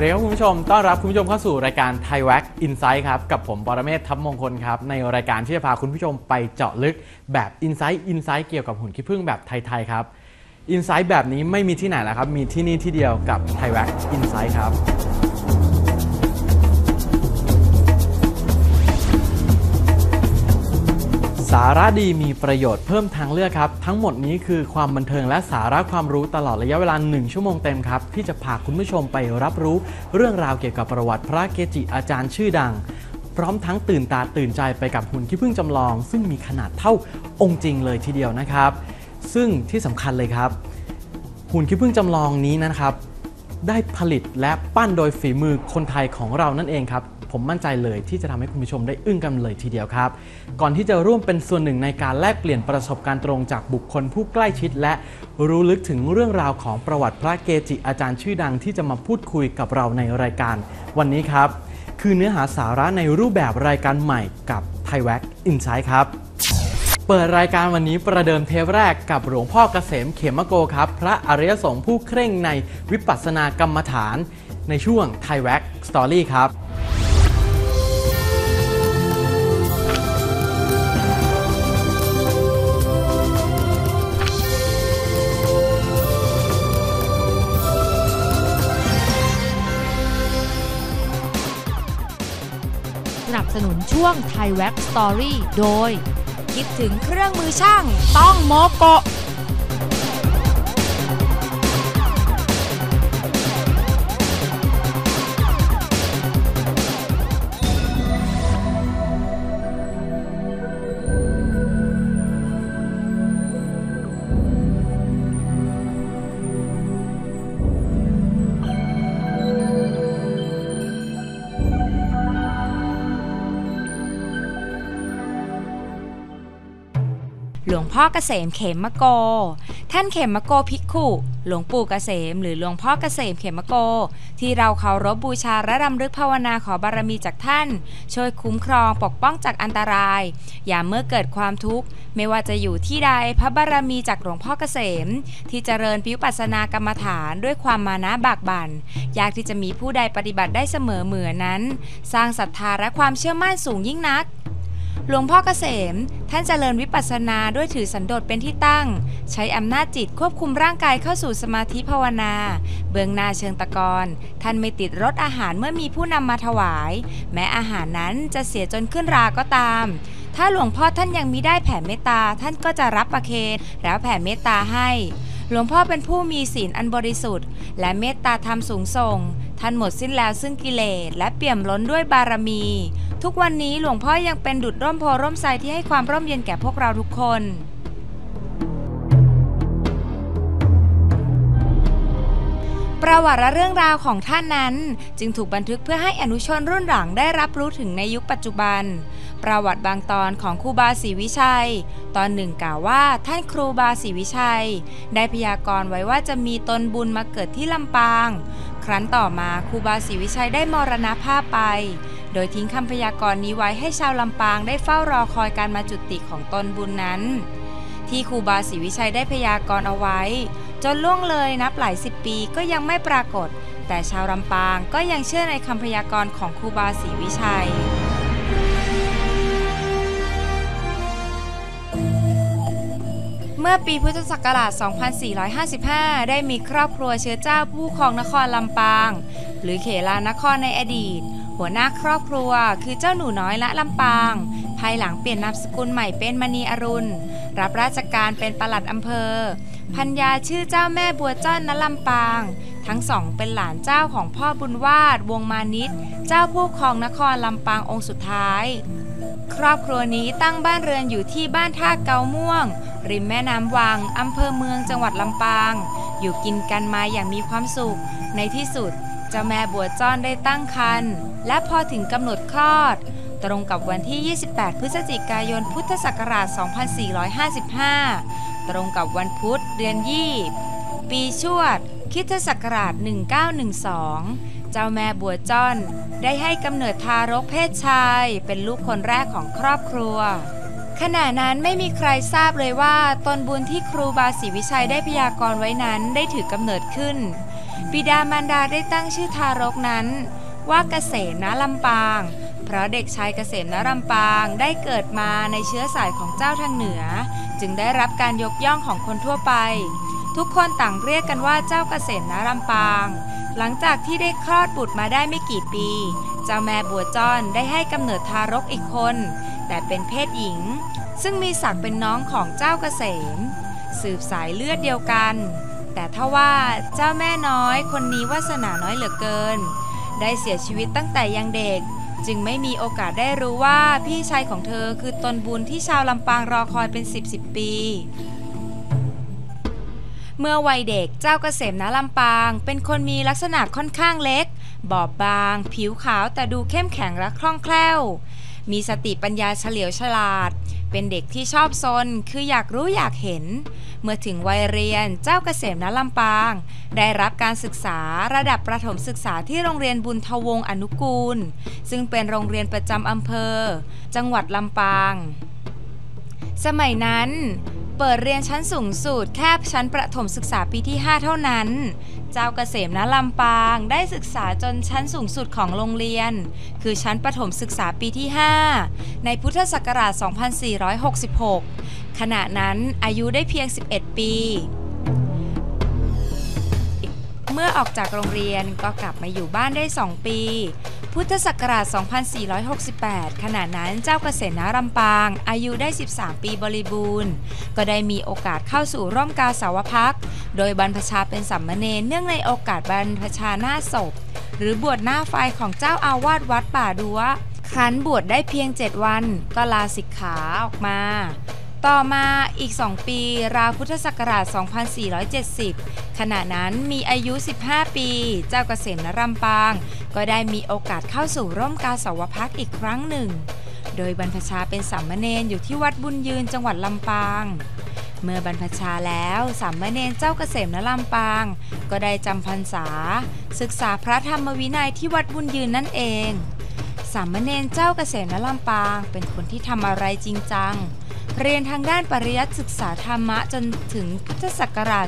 วัสดีครับคุณผู้ชม ต้อนรับคุณผู้ชมเข้าสู่รายการไทยแว็กอินไซด์ครับ กับผมปรเมศทัพมงคลครับ ในรายการที่จะพาคุณผู้ชมไปเจาะลึกแบบอินไซต์อินไซต์เกี่ยวกับหุ่นขี้ผึ้งแบบไทย ๆ ครับ อินไซต์แบบนี้ไม่มีที่ไหนแล้วครับ มีที่นี่ที่เดียวกับไทยแว็กอินไซด์ครับ สาระดีมีประโยชน์เพิ่มทางเลือกครับ ทั้งหมดนี้คือความบันเทิงและสาระความรู้ตลอดระยะเวลา 1 ชั่วโมงเต็มครับ ที่จะพาคุณผู้ชมไปรับรู้ เรื่องราวเกี่ยวกับประวัติพระเกจิอาจารย์ชื่อดัง พร้อมทั้งตื่นตาตื่นใจไปกับหุ่นขี้ผึ้งจำลอง ซึ่งมีขนาดเท่าองค์จริงเลยทีเดียวนะครับ ซึ่งที่สำคัญเลยครับ หุ่นขี้ผึ้งจำลองนี้นะครับ ได้ผลิตและปั้นโดยฝีมือคนไทยของเรานั่นเองครับ ผมมั่นใจเลยที่จะทำให้คุณผู้ชมได้อึ้งกันเลยทีเดียวครับ ก่อนที่จะร่วมเป็นส่วนหนึ่งในการแลกเปลี่ยนประสบการณ์ตรงจากบุคคลผู้ใกล้ชิด และรู้ลึกถึงเรื่องราวของประวัติพระเกจิอาจารย์ชื่อดังที่จะมาพูดคุยกับเราในรายการ วันนี้ครับ คือเนื้อหาสาระในรูปแบบรายการใหม่กับไทยแว็กอินไซด์ครับเปิดรายการวันนี้ประเดิมเทปแรกกับหลวงพ่อเกษมเขมโกครับ พระอริยสงฆ์ผู้เคร่งในวิปัสสนากรรมฐาน ในช่วงไทยแว็กสตอรี่ครับ นับสนุนช่วงไทยแว็บสตอรี่โดย คิดถึงเครื่องมือช่างต้องโมโกะ หลวงพ่อเกษมเขมโก ท่านเขมโกภิกขุ หลวงปู่เกษม หรือหลวงพ่อเกษมเขมโก ที่เราเคารพบูชาและรำลึกภาวนาขอบารมีจากท่าน ช่วยคุ้มครองปกป้องจากอันตราย อย่าเมื่อเกิดความทุกข์ ไม่ว่าจะอยู่ที่ใดพระบารมีจากหลวงพ่อเกษม ที่เจริญพิวปัสสนากรรมฐานด้วยความมานะบากบัน่นยากที่จะมีผู้ใดปฏิบัติได้เสมอเหมือนนั้น สร้างศรัทธาและความเชื่อมั่นสูงยิ่งนัก หลวงพ่อเกษม ท่านเจริญวิปัสสนาด้วยถือสันโดษเป็นที่ตั้ง ใช้อำนาจจิตควบคุมร่างกายเข้าสู่สมาธิภาวนา เบื้องหน้าเชิงตะกอนท่านไม่ติดรสอาหารเมื่อมีผู้นำมาถวาย แม้อาหารนั้นจะเสียจนขึ้นราก็ตาม ถ้าหลวงพ่อท่านยังมีได้แผ่เมตตาท่านก็จะรับประเคนแล้วแผ่เมตตาให้หลวงพ่อเป็นผู้มีศีลอันบริสุทธิ์ และเมตตาธรรมสูงส่ง ท่านหมดสิ้นแล้วซึ่งกิเลสและเปี่ยมล้นด้วยบารมี ทุกวันนี้หลวงพ่อยังเป็นดุจร่มโพร่มไทรที่ให้ความร่มเย็นแก่พวกเราทุกคนประวัติและเรื่องราวของท่านนั้น จึงถูกบันทึกเพื่อให้อนุชนรุ่นหลังได้รับรู้ถึงในยุคปัจจุบัน ประวัติบางตอนของครูบาศรีวิชัย ตอนหนึ่งกล่าวว่าท่านครูบาศรีวิชัย ได้พยากรณ์ไว้ว่าจะมีตนบุญมาเกิดที่ลำปาง รั้นต่อมาครูบาศรีวิชัยได้มรณภาพไป โดยทิ้งคำพยากรณ์นี้ไว้ให้ชาวลำปางได้เฝ้ารอคอยการมาจุติของตนบุญนั้น ที่ครูบาศรีวิชัยได้พยากรณ์เอาไว้ จนล่วงเลยนับหลายสิบปีก็ยังไม่ปรากฏ แต่ชาวลำปางก็ยังเชื่อในคำพยากรณ์ของครูบาศรีวิชัย เมื่อปีพุทธศักราช 2455 ได้มีครอบครัวเชื้อเจ้าผู้ครองนครลำปาง หรือเขลานครในอดีต หัวหน้าครอบครัวคือเจ้าหนูน้อยละลำปาง ภายหลังเปลี่ยนนามสกุลใหม่เป็นมณีอรุณ รับราชการเป็นปลัดอำเภอ พัญญาชื่อเจ้าแม่บัวจ้อนณลำปาง ทั้งสองเป็นหลานเจ้าของพ่อบุญวาดวงมานิต เจ้าผู้ครองนครลำปางองค์สุดท้าย ครอบครัวนี้ตั้งบ้านเรือนอยู่ที่บ้านท่าเกาม่วง ริมแม่น้ำวังอำเภอเมืองจังหวัดลำปาง อยู่กินกันมาอย่างมีความสุข ในที่สุดเจ้าแม่บัวจ้อนได้ตั้งครรภ์และพอถึงกำหนดคลอด ตรงกับวันที่ 28 พฤศจิกายนพุทธศักราช 2455 ตรงกับวันพุธเดือนยี่ ปีชวดคริดศักราช 1912 เจ้าแม่บัวจ้อนได้ให้กำเนิดทารกเพศชายเป็นลูกคนแรกของครอบครัว ขณะนั้นไม่มีใครทราบเลยว่าตนบุญที่ครูบาศรีวิชัยได้พยากรณ์ไว้นั้นได้ถือกำเนิดขึ้น บิดามารดาได้ตั้งชื่อทารกนั้น ว่าเกษมณลำปาง เพราะเด็กชายเกษมณลำปางได้เกิดมาในเชื้อสายของเจ้าทางเหนือ จึงได้รับการยกย่องของคนทั่วไป ทุกคนต่างเรียกกันว่าเจ้าเกษมณลำปาง หลังจากที่ได้คลอดบุตรมาได้ไม่กี่ปี เจ้าแม่บัวจอนได้ให้กำเนิดทารกอีกคน แต่เป็นเพศหญิง ซึ่งมีศักดิ์เป็นน้องของเจ้าเกษม สืบสายเลือดเดียวกัน แต่ถ้าว่าเจ้าแม่น้อยคนนี้วาสนาน้อยเหลือเกิน ได้เสียชีวิตตั้งแต่ยังเด็ก จึงไม่มีโอกาสได้รู้ว่าพี่ชายของเธอคือตนบุญที่ชาวลำปางรอคอยเป็น10บสิบปี เมื่อวัยเด็กเจ้าเกษมณลำปาง เป็นคนมีลักษณะค่อนข้างเล็ก บอบบาง ผิวขาวแต่ดูเข้มแข็งและคล่องแคล่ว มีสติปัญญาเฉลียวฉลาด เป็นเด็กที่ชอบซนคืออยากรู้อยากเห็น เมื่อถึงวัยเรียนเจ้าเกษมณลำปาง ได้รับการศึกษาระดับประถมศึกษาที่โรงเรียนบุญทวงอนุกูล ซึ่งเป็นโรงเรียนประจำอำเภอ จังหวัดลำปางสมัยนั้น เปิดเรียนชั้นสูงสุดแค่ชั้นประถมศึกษาปีที่ 5 เท่านั้น เจ้าเกษมณลำปางได้ศึกษาจนชั้นสูงสุดของโรงเรียน คือชั้นประถมศึกษาปีที่ 5 ในพุทธศักราช 2466 ขณะนั้นอายุได้เพียง 11 ปี เมื่อออกจากโรงเรียนก็กลับมาอยู่บ้านได้ 2 ปี พุทธศักราช 2468 ขณะนั้นเจ้าเกษมนารำปาง อายุได้ 13 ปีบริบูรณ์ ก็ได้มีโอกาสเข้าสู่ร่มกาสาวพัก โดยบรรพชาเป็นสัมมเนรเนื่องในโอกาสบรรพชาหน้าศพ หรือบวชหน้าไฟของเจ้าอาวาสวัดป่าดัวครั้นบวชได้เพียง 7 วันก็ลาสิกขาออกมา ต่อมาอีก 2 ปี ราวพุทธศักราช 2470 ขณะนั้นมีอายุ 15 ปี เจ้าเกษมนรำปาง ก็ได้มีโอกาสเข้าสู่ร่มกาสาวพักอีกครั้งหนึ่ง โดยบรรพชาเป็นสามเณรอยู่ที่วัดบุญยืนจังหวัดลำปาง เมื่อบรรพชาแล้วสามเณรเจ้าเกษมนลำปาง ก็ได้จำพรรษา ศึกษาพระธรรมวินัยที่วัดบุญยืนนั่นเอง สามเณรเจ้าเกษมนลำปาง เป็นคนที่ทำอะไรจริงจัง เรียนทางด้านปริยัติศึกษาธรรมะจนถึงพุทธศักราช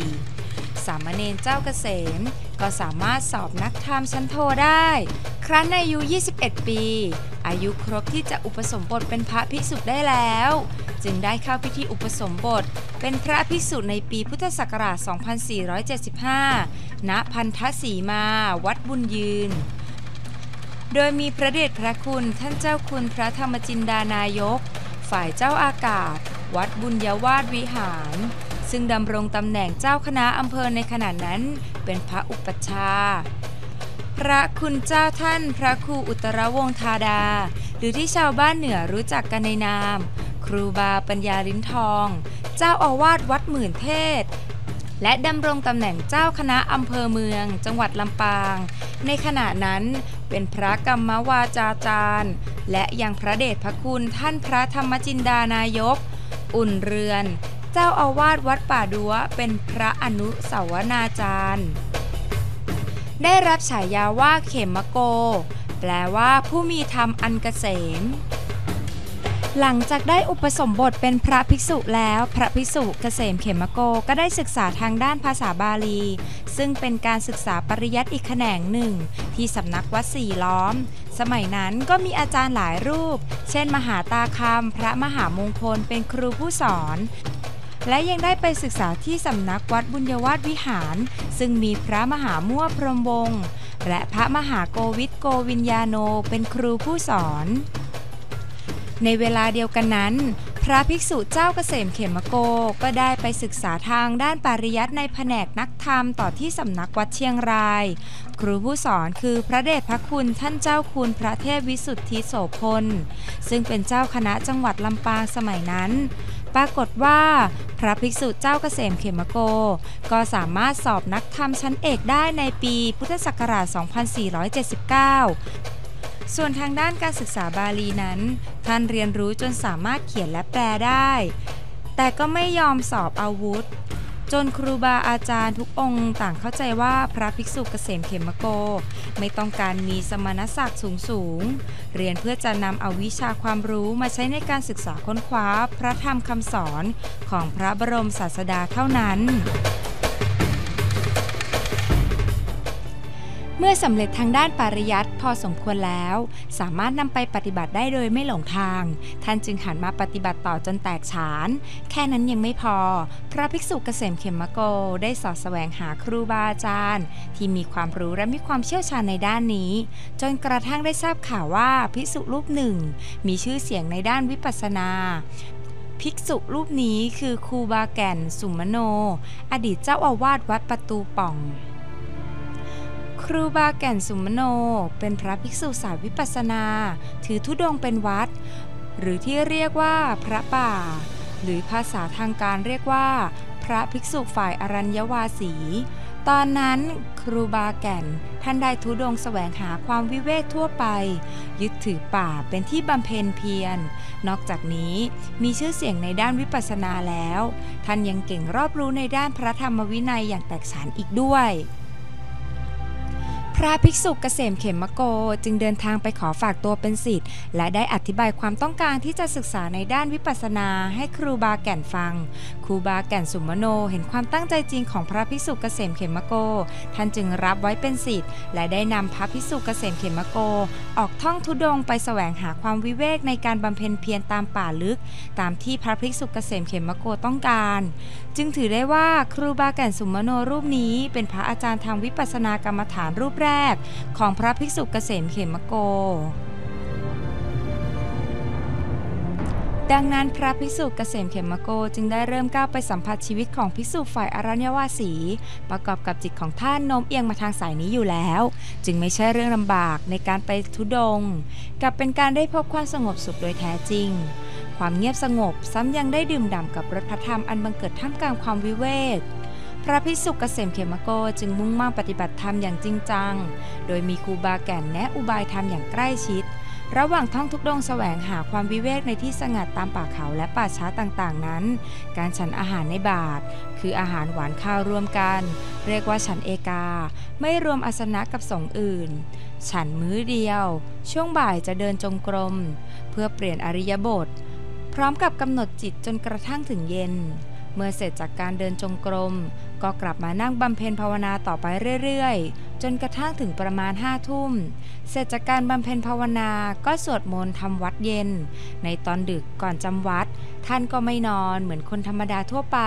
2474 สามเณรเจ้าเกษม ก็สามารถสอบนักธรรมชั้นโทได้ ครั้นอายุ 21 ปี อายุครบที่จะอุปสมบทเป็นพระภิกษุได้แล้ว จึงได้เข้าพิธีอุปสมบท เป็นพระภิกษุในปีพุทธศักราช 2475 ณ พันธสีมา วัดบุญยืน โดยมีพระเดชพระคุณท่านเจ้าคุณพระธรรมจินดานายก ฝ่ายเจ้าอากาศ วัดบุญยวาสวิหาร ซึ่งดำรงตำแหน่งเจ้าคณะอำเภอในขณะนั้น เป็นพระอุปัชฌาย์พระคุณเจ้าท่านพระครูอุตรวงธาดา หรือที่ชาวบ้านเหนือรู้จักกันในนาม ครูบาปัญญาลิ้นทอง เจ้าอาวาสวัดหมื่นเทศ และดำรงตำแหน่งเจ้าคณะอำเภอเมือง จังหวัดลำปาง ในขณะนั้นเป็นพระกรรมวาจาจารย์ และยังพระเดชพระคุณท่านพระธรรมจินดานายก อุ่นเรือน เจ้าอาวาสวัดป่าดัวเป็นพระอนุสาวนาจารย์ ได้รับฉายาว่าเขมโก แปลว่าผู้มีธรรมอันเกษม หลังจากได้อุปสมบทเป็นพระภิกษุแล้ว พระภิกษุเกษมเขมโกก็ได้ศึกษาทางด้านภาษาบาลี ซึ่งเป็นการศึกษาปริยัติอีกแขนงหนึ่ง ที่สำนักวัดสี่ล้อม สมัยนั้นก็มีอาจารย์หลายรูป เช่น มหาตาคำพระมหามงคลเป็นครูผู้สอน และยังได้ไปศึกษาที่สำนักวัดบุญยวาสวิหาร ซึ่งมีพระมหามั่วพรหมวงศ์และพระมหาโกวิทโกวิญญาโนเป็นครูผู้สอน ในเวลาเดียวกันนั้น พระภิกษุเจ้าเกษมเขมโกก็ได้ไปศึกษาทางด้านปริยัติในแผนกนักธรรมต่อที่สำนักวัดเชียงราย ครูผู้สอนคือพระเดชพระคุณท่านเจ้าคุณพระเทพวิสุทธิโสพล ซึ่งเป็นเจ้าคณะจังหวัดลำปางสมัยนั้น ปรากฏว่าพระภิกษุเจ้าเกษมเขมโก ก็สามารถสอบนักธรรมชั้นเอกได้ในปีพุทธศักราช 2479 ส่วนทางด้านการศึกษาบาลีนั้น ท่านเรียนรู้จนสามารถเขียนและแปลได้ แต่ก็ไม่ยอมสอบอาวุธ จนครูบาอาจารย์ทุกองค์ต่างเข้าใจว่าพระภิกษุเกษมเขมโก ไม่ต้องการมีสมณศักดิ์สูงสูง เรียนเพื่อจะนำเอาวิชาความรู้มาใช้ในการศึกษาค้นคว้าพระธรรมคำสอนของพระบรมศาสดาเท่านั้น เมื่อสำเร็จทางด้านปริยัติพอสมควรแล้ว สามารถนำไปปฏิบัติได้โดยไม่หลงทาง ท่านจึงหันมาปฏิบัติต่อจนแตกฉาน แค่นั้นยังไม่พอ พระภิกษุเกษมเขมโกได้สอดแสวงหาครูบาอาจารย์ ที่มีความรู้และมีความเชี่ยวชาญในด้านนี้ จนกระทั่งได้ทราบข่าวว่าภิกษุรูปหนึ่ง มีชื่อเสียงในด้านวิปัสสนาภิกษุรูปนี้คือครูบาแก่น สุมโน อดีตเจ้าอาวาสวัดประตูป่อง ครูบาแก่นสุมโน เป็นพระภิกษุสายวิปัสนา ถือธุดงเป็นวัด หรือที่เรียกว่าพระป่า หรือภาษาทางการเรียกว่า พระภิกษุฝ่ายอรัญญวาสี ตอนนั้นครูบาแก่นท่านได้ทุดงแสวงหาความวิเวกทั่วไป ยึดถือป่าเป็นที่บำเพ็ญเพียร นอกจากนี้มีชื่อเสียงในด้านวิปัสสนาแล้ว ท่านยังเก่งรอบรู้ในด้านพระธรรมวินัยอย่างแตกฉานอีกด้วย พระภิกษุเกษมเขมโกจึงเดินทางไปขอฝากตัวเป็นศิษย์และได้อธิบายความต้องการที่จะศึกษาในด้านวิปัสสนาให้ครูบาแก่นฟัง ครูบาแก่นสุมโน เห็นความตั้งใจจริงของพระภิกษุเกษมเขมโก ท่านจึงรับไว้เป็นศิษย์และได้นำพระภิกษุเกษมเขมโก ออกท่องทุดงไปแสวงหาความวิเวกในการบำเพ็ญเพียรตามป่าลึก ตามที่พระภิกษุเกษมเขมโกต้องการ จึงถือได้ว่าครูบาแก่นสุมโนรูปนี้ เป็นพระอาจารย์ทางวิปัสสนากรรมฐานรูปแรกของพระภิกษุเกษมเขมโก ดังนั้นพระภิกษุเกษมเขมโกจึงได้เริ่มก้าวไปสัมผัสชีวิตของภิกษุฝ่ายอรัญวาสี ประกอบกับจิตของท่านโน้มเอียงมาทางสายนี้อยู่แล้ว จึงไม่ใช่เรื่องลำบากในการไปทุดงกลับเป็นการได้พบความสงบสุขโดยแท้จริงความเงียบสงบซ้ำยังได้ดื่มด่ำกับรสพระธรรมอันบังเกิดท่ามกลางความวิเวก ระภิกษุเกษมเขมโกจึงมุ่งมั่นปฏิบัติธรรมอย่างจริงจัง โดยมีครูบาแก่นแนะอุบายธรรมอย่างใกล้ชิด ระหว่างท่องทุกดงแสวงหาความวิเวกในที่สงัดตามป่าเขาและป่าช้าต่างๆนั้น การฉันอาหารในบาท คืออาหารหวานข้าวรวมกัน เรียกว่าฉันเอกา ไม่รวมอาสนะกับสงอื่น ฉันมื้อเดียว ช่วงบ่ายจะเดินจงกรม เพื่อเปลี่ยนอริยบท พร้อมกับกำหนดจิตจนกระทั่งถึงเย็น เมื่อเสร็จจากการเดินจงกรม ก็กลับมานั่งบำเพ็ญภาวนาต่อไปเรื่อยๆ จนกระทั่งถึงประมาณห้าทุ่ม เสร็จจากการบำเพ็ญภาวนาก็สวดมนต์ทำวัดเย็น ในตอนดึกก่อนจำวัด ท่านก็ไม่นอนเหมือนคนธรรมดาทั่วไป